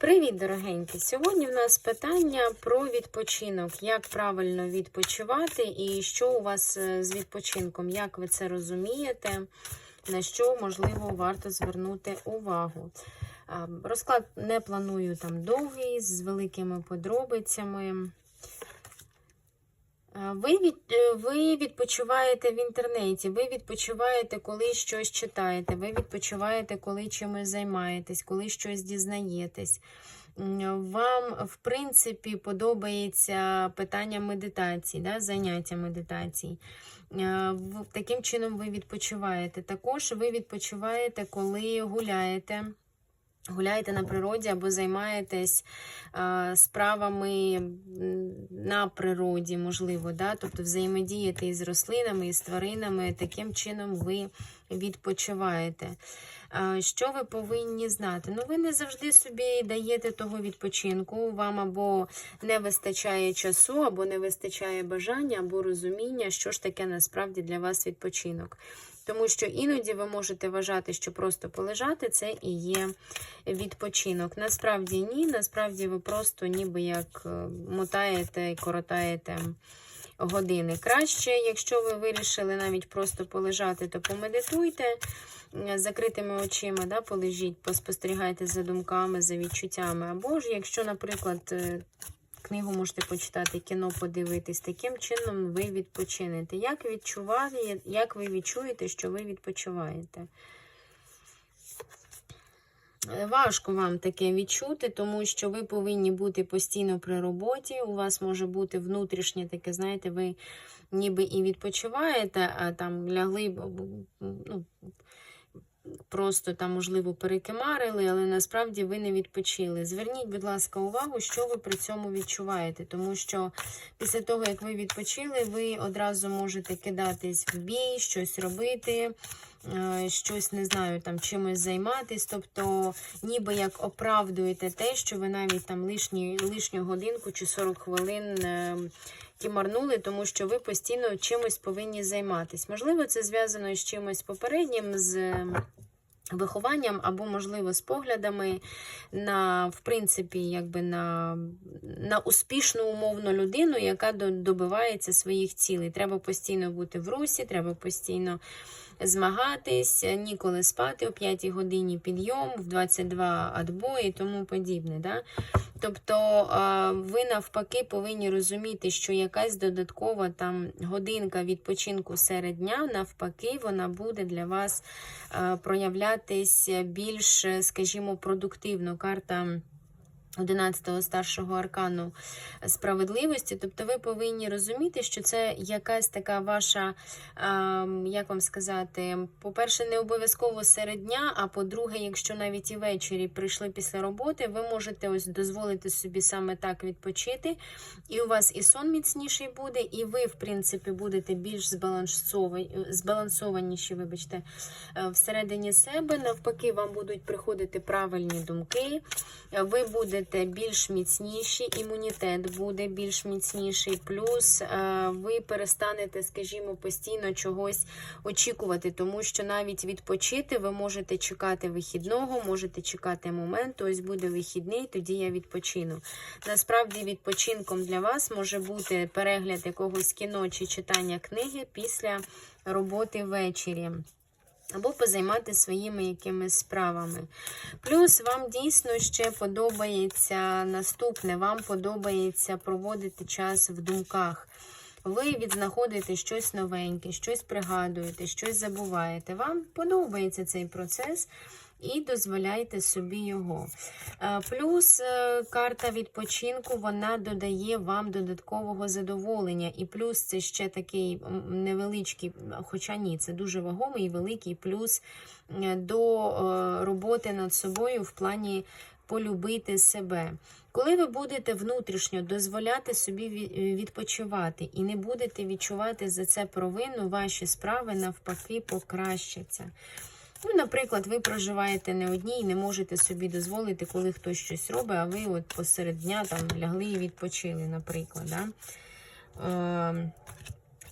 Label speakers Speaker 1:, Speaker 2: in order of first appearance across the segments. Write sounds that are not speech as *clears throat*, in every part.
Speaker 1: Привіт, дорогенькі! Сьогодні в нас питання про відпочинок. Як правильно відпочивати і що у вас е, з відпочинком? Як ви це розумієте? На що, можливо, варто звернути увагу? Розклад не планую там довгий, з великими подробицями. А, Ви, від, е, ви відпочиваєте в інтернеті, ви відпочиваєте, коли щось читаєте, ви відпочиваєте, коли чимось займаєтесь, коли щось дізнаєтесь. Вам, в принципі, подобається питання медитації, да, заняття медитації. Е, Таким чином ви відпочиваєте. Також ви відпочиваєте, коли гуляєте. Гуляєте на природі або займаєтесь а, справами на природі, можливо, да? тобто взаємодієте із рослинами, із тваринами, таким чином ви відпочиваєте. Що ви повинні знати? Ну, ви не завжди собі даєте того відпочинку. Вам або не вистачає часу, або не вистачає бажання, або розуміння, що ж таке насправді для вас відпочинок. Тому що іноді ви можете вважати, що просто полежати це і є відпочинок. Насправді ні, насправді ви просто ніби як е, мотаєте і коротаєте години. Краще, якщо ви вирішили навіть просто полежати, то помедитуйте е, з закритими очима, да, полежіть, поспостерігайте за думками, за відчуттями. Або ж, якщо, наприклад, е, книгу можете почитати, кіно подивитись, таким чином ви відпочинете. Як відчуває, як ви відчуєте, що ви відпочиваєте? Е, Важко вам таке відчути, тому що ви повинні бути постійно при роботі. У вас може бути внутрішнє таке, знаєте, ви ніби і відпочиваєте, а там лягли, ну, просто там, можливо, перекимарили, але насправді ви не відпочили. Зверніть, будь ласка, увагу, що ви при цьому відчуваєте, тому що після того, як ви відпочили, ви одразу можете кидатись в бій, щось робити. е, Щось не знаю, там чимось займатись, тобто ніби як оправдуєте те, що ви навіть там лишні, лишню годинку чи 40 хвилин е, кімарнули, тому що ви постійно чимось повинні займатись. Можливо, це зв'язано з чимось попереднім, з е, вихованням, або, можливо, з поглядами на, в принципі, якби на, на успішну умовну людину, яка добивається своїх цілей. Треба постійно бути в русі, треба постійно змагатись, ніколи спати о 5 годині підйом, в 22 адбой і тому подібне. Да? Тобто ви навпаки повинні розуміти, що якась додаткова там годинка відпочинку серед дня, навпаки, вона буде для вас проявлятись більш, скажімо, продуктивно. Карта 11-го старшого аркану справедливості. Тобто ви повинні розуміти, що це якась така ваша, ем, як вам сказати, по-перше, не обов'язково серед дня, а по-друге, якщо навіть і ввечері прийшли після роботи, ви можете ось дозволити собі саме так відпочити, і у вас і сон міцніший буде, і ви, в принципі, будете більш збалансованіші, вибачте, е, всередині себе. Навпаки, вам будуть приходити правильні думки, ви будете більш міцніші, імунітет буде більш міцніший, плюс е, ви перестанете, скажімо, постійно чогось очікувати, тому що навіть відпочити ви можете чекати вихідного, можете чекати моменту, ось буде вихідний, тоді я відпочину. Насправді, відпочинком для вас може бути перегляд якогось кіно чи читання книги після роботи ввечері або позаймати своїми якимись справами. Плюс вам дійсно ще подобається наступне, вам подобається проводити час в думках. Ви відзнаходите щось новеньке, щось пригадуєте, щось забуваєте. Вам подобається цей процес. І дозволяйте собі його. Е, Плюс е, карта відпочинку вона додає вам додаткового задоволення. І плюс це ще такий невеличкий, хоча ні, це дуже вагомий і великий плюс е, до роботи над собою в плані полюбити себе. Коли ви будете внутрішньо дозволяти собі відпочивати і не будете відчувати за це провину, ваші справи навпаки покращаться. Ну, наприклад, ви проживаєте не одні і не можете собі дозволити, коли хтось щось робить, а ви от посеред дня там лягли і відпочили, наприклад. Да?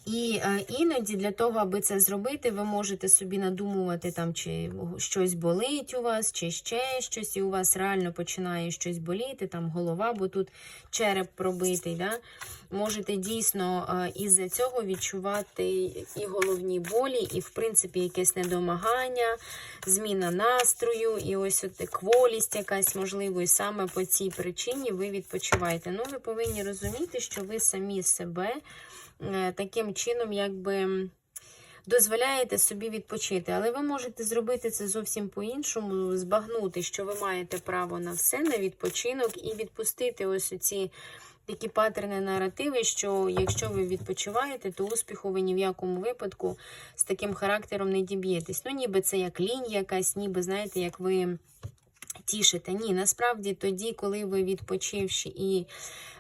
Speaker 1: І е, іноді для того, аби це зробити, ви можете собі надумувати, там, чи щось болить у вас, чи ще щось, і у вас реально починає щось боліти, там голова, бо тут череп пробитий. Да? Можете дійсно е, із-за цього відчувати і головні болі, і, в принципі, якесь недомагання, зміна настрою, і ось от кволість якась можливо, і саме по цій причині ви відпочиваєте. Ну, ви повинні розуміти, що ви самі себе таким чином, якби. Дозволяєте собі відпочити, але ви можете зробити це зовсім по-іншому, збагнути, що ви маєте право на все, на відпочинок, і відпустити ось ці такі патерни наративи, що якщо ви відпочиваєте, то успіху ви ні в якому випадку з таким характером не діб'єтесь. Ну, ніби це як лінь якась, ніби, знаєте, як ви. Тішите. Ні, насправді тоді, коли ви відпочивши і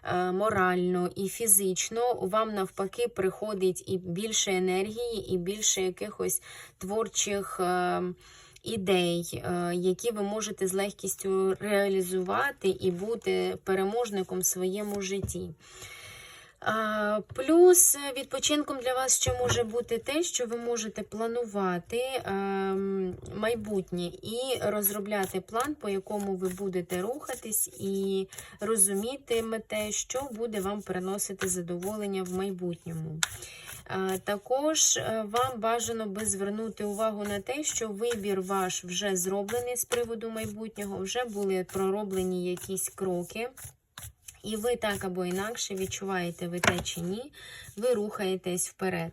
Speaker 1: е, морально, і фізично, вам навпаки приходить і більше енергії, і більше якихось творчих е, ідей, е, які ви можете з легкістю реалізувати і бути переможником в своєму житті. Плюс відпочинком для вас ще може бути те, що ви можете планувати ем, майбутнє і розробляти план, по якому ви будете рухатись, і розумітимете, що буде вам приносити задоволення в майбутньому. Також е, вам бажано би звернути увагу на те, що вибір ваш вже зроблений з приводу майбутнього, вже були пророблені якісь кроки. І ви так або інакше відчуваєте ви те чи ні, ви рухаєтесь вперед.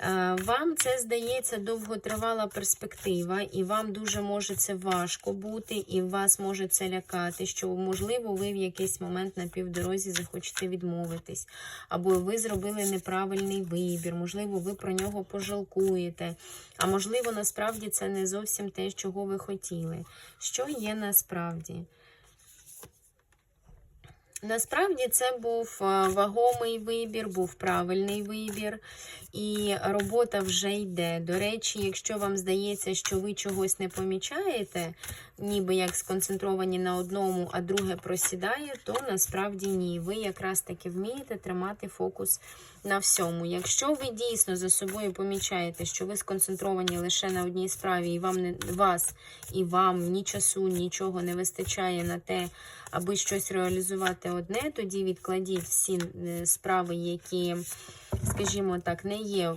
Speaker 1: Е, Вам це здається довготривала перспектива, і вам дуже може це важко бути, і вас може це лякати, що, можливо, ви в якийсь момент на півдорозі захочете відмовитись, або ви зробили неправильний вибір, можливо, ви про нього пожалкуєте. А можливо, насправді це не зовсім те, чого ви хотіли. Що є насправді? Насправді це був е, вагомий вибір, був правильний вибір, і робота вже йде. До речі, якщо вам здається, що ви чогось не помічаєте, ніби як сконцентровані на одному, а друге просідає, то насправді ні. Ви якраз таки вмієте тримати фокус на всьому. Якщо ви дійсно за собою помічаєте, що ви сконцентровані лише на одній справі, і вам не вас і вам ні часу, нічого не вистачає на те, аби щось реалізувати одне, тоді відкладіть всі е, справи, які, скажімо так, не є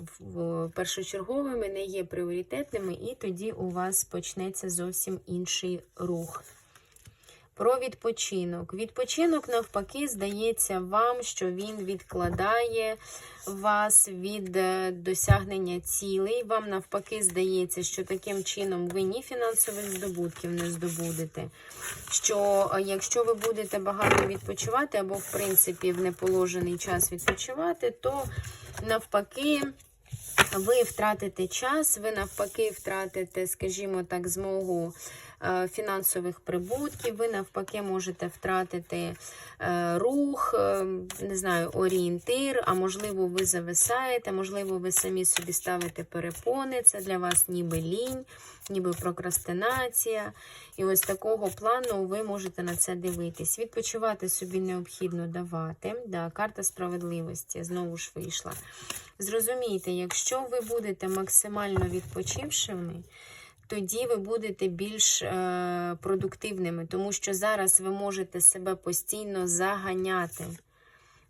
Speaker 1: першочерговими, не є пріоритетними, і тоді у вас почнеться зовсім інший рух. Про відпочинок. Відпочинок, навпаки, здається вам, що він відкладає вас від е, досягнення цілей. Вам, навпаки, здається, що таким чином ви ні фінансових здобутків не здобудете. Що е, якщо ви будете багато відпочивати, або, в принципі, в неположений час відпочивати, то навпаки. Ви втратите час, ви навпаки втратите, скажімо так, змогу фінансових прибутків, ви навпаки можете втратити е, рух, е, не знаю, орієнтир, а можливо, ви зависаєте, можливо, ви самі собі ставите перепони. Це для вас ніби лінь, ніби прокрастинація. І ось такого плану ви можете на це дивитись. Відпочивати собі необхідно давати. Да, Карта справедливості знову ж вийшла. Зрозумійте, якщо ви будете максимально відпочившими, тоді ви будете більш е, продуктивними, тому що зараз ви можете себе постійно заганяти.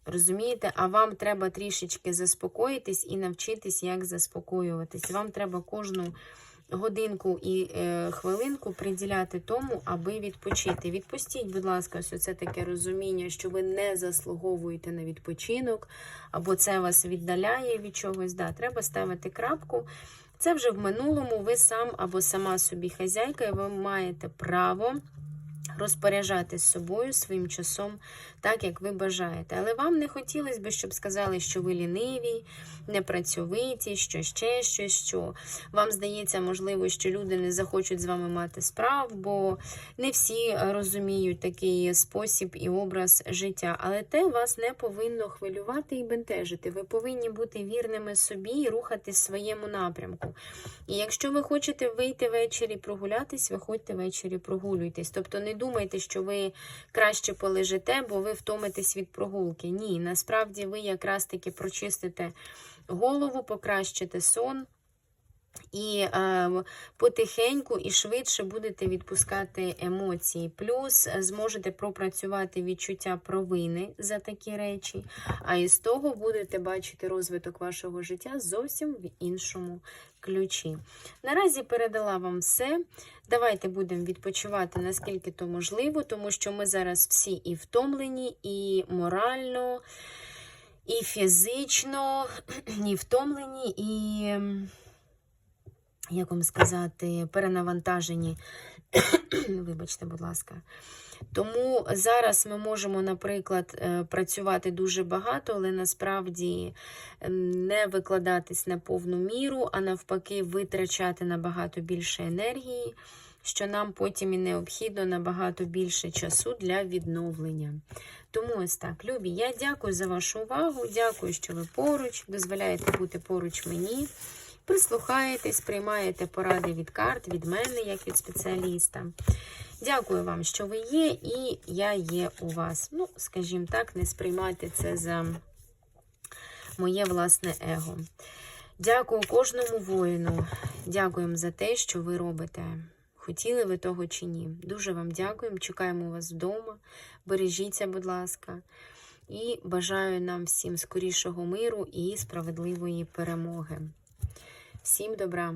Speaker 1: Розумієте? А вам треба трішечки заспокоїтись і навчитись, як заспокоюватись. Вам треба кожну годинку і е, хвилинку приділяти тому, аби відпочити. Відпустіть, будь ласка, ось це таке розуміння, що ви не заслуговуєте на відпочинок, або це вас віддаляє від чогось. Да, Треба ставити крапку. Це вже в минулому ви сам або сама собі хазяйка, і ви маєте право розпоряджатись собою своїм часом так, як ви бажаєте. Але вам не хотілося б, щоб сказали, що ви ліниві, непрацьовиті, що ще щось, що вам здається, можливо, що люди не захочуть з вами мати справ, бо не всі розуміють такий спосіб і образ життя. Але те вас не повинно хвилювати і бентежити. Ви повинні бути вірними собі і рухатись в своєму напрямку. І якщо ви хочете вийти ввечері прогулятись, виходьте ввечері прогулюйтесь. Тобто не думайте, що ви краще полежите, бо ви втомитесь від прогулки. Ні, насправді ви якраз таки прочистите голову, покращите сон. І е, потихеньку і швидше будете відпускати емоції. Плюс е, зможете пропрацювати відчуття провини за такі речі, а із того будете бачити розвиток вашого життя зовсім в іншому ключі. Наразі передала вам все. Давайте будемо відпочивати наскільки то можливо, тому що ми зараз всі і втомлені, і морально, і фізично, *clears throat* і втомлені, і. Як вам сказати, перенавантажені. *coughs* Вибачте, будь ласка. Тому зараз ми можемо, наприклад, е, працювати дуже багато, але насправді не викладатись на повну міру, а навпаки, витрачати набагато більше енергії, що нам потім і необхідно набагато більше часу для відновлення. Тому ось так, любі, я дякую за вашу увагу. Дякую, що ви поруч, дозволяєте бути поруч мені. Прислухаєтесь, приймаєте поради від карт, від мене, як від спеціаліста. Дякую вам, що ви є, і я є у вас. Ну, скажімо так, не сприймайте це за моє власне его. Дякую кожному воїну. Дякуємо за те, що ви робите. Хотіли ви того чи ні. Дуже вам дякуємо. Чекаємо вас вдома. Бережіться, будь ласка. І бажаю нам всім скорішого миру і справедливої перемоги. Всім добра!